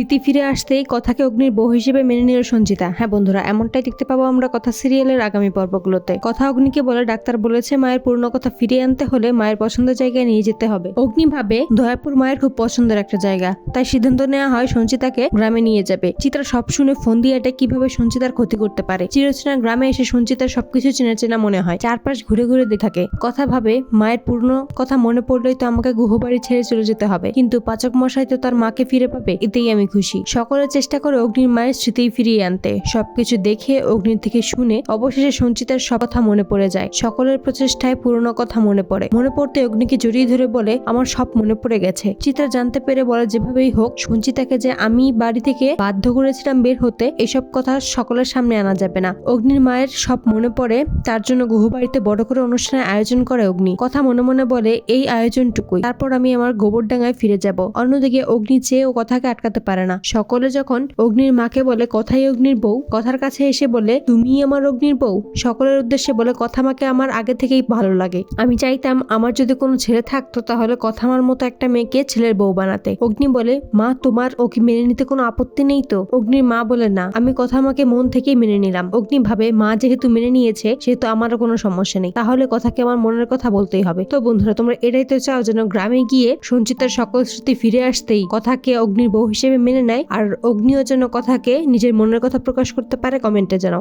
স্মৃতি ফিরে আসতেই কথাকে অগ্নির বউ হিসেবে মেনে নিল সঞ্চিতা হ্যাঁ বন্ধুরা, এমনটাই দেখতে পাবো আমরা কথা সিরিয়ালের আগামী পর্বগুলোতে। কথা অগ্নিকে বলে ডাক্তার বলেছে, মায়ের পুরনো কথা ফিরিয়ে আনতে হলে মায়ের পছন্দের জায়গায় নিয়ে যেতে হবে। অগ্নি ভাবে, দয়াপুর মায়ের খুব পছন্দের একটা জায়গা। তাই সিদ্ধান্ত নেওয়া হয় সঞ্চিতাকে গ্রামে নিয়ে যাবে। চিত্রা সব শুনে ফোন দিয়ে এটা কীভাবে সঞ্চিতার ক্ষতি করতে পারে? চিরচেনা গ্রামে এসে সঞ্চিতার সবকিছু চেনা চেনা মনে হয়। চারপাশ ঘুরে ঘুরে দেখে থাকে। কথা ভাবে, মায়ের পুরনো কথা মনে পড়লেই তো আমাকে গুহবাড়ি ছেড়ে চলে যেতে হবে। কিন্তু পাচক মশাই তো তার মাকে ফিরে পাবে, এতেই আমি খুশি। সকলে চেষ্টা করে অগ্নির মায়ের স্মৃতি ফিরিয়ে আনতে। সবকিছু দেখে অগ্নির থেকে শুনে অবশেষে সঞ্চিতার সব কথা মনে পড়ে যায়। সকলের প্রচেষ্টায় পুরনো কথা মনে পড়ে। মনে পড়তে অগ্নিকে জড়িয়ে ধরে বলে, আমার সব মনে পড়ে গেছে। চিত্রা জানতে পেরে বলে, যেভাবেই হোক, সঞ্চিতাকে যে আমি বাড়ি থেকে বাধ্য করেছিলাম বের হতে, এসব কথা সকলের সামনে আনা যাবে না। অগ্নির মায়ের সব মনে পড়ে, তার জন্য গুহবাড়িতে বড় করে অনুষ্ঠানের আয়োজন করে অগ্নি। কথা মনে মনে বলে, এই আয়োজনটুকুই। তারপর আমি আমার গোবরডাঙ্গায় ফিরে যাব। অন্যদিকে অগ্নি চেয়ে ও কথাকে আটকাতে পারে না। সকলে যখন অগ্নির মাকে বলে, কথাই অগ্নির বউ? কথার কাছে এসে বলে তুমি আমার অগ্নির বউ? সকলের উদ্দেশ্যে বলে, কথা মাকে আমার আগে থেকেই ভালো লাগে। আমি চাইতাম আমার যদি কোনো ছেলে থাকতো, তাহলে কথা আমার মতো একটা মেয়েকে ছেলের বউ বানাতে। অগ্নি বলে, মা, তোমার ওকে মেনে নিতে কোনো আপত্তি নেই তো? অগ্নির মা বলে, না, আমি কথা আমাকে মন থেকেই মেনে নিলাম। অগ্নি ভাবে, মা যেহেতু মেনে নিয়েছে, সেহেতু আমারও কোনো সমস্যা নেই। তাহলে কথাকে আমার মনের কথা বলতেই হবে। তো বন্ধুরা, তোমরা এটাই তো চাও যেন গ্রামে গিয়ে সঞ্চিতার সকল স্মৃতি ফিরে আসতেই কথাকে অগ্নির বউ হিসেবে মেনে নেয়। আর অগ্নিও যেন কথাকে নিজের মনের কথা প্রকাশ করতে পারে কমেন্টে জানাও।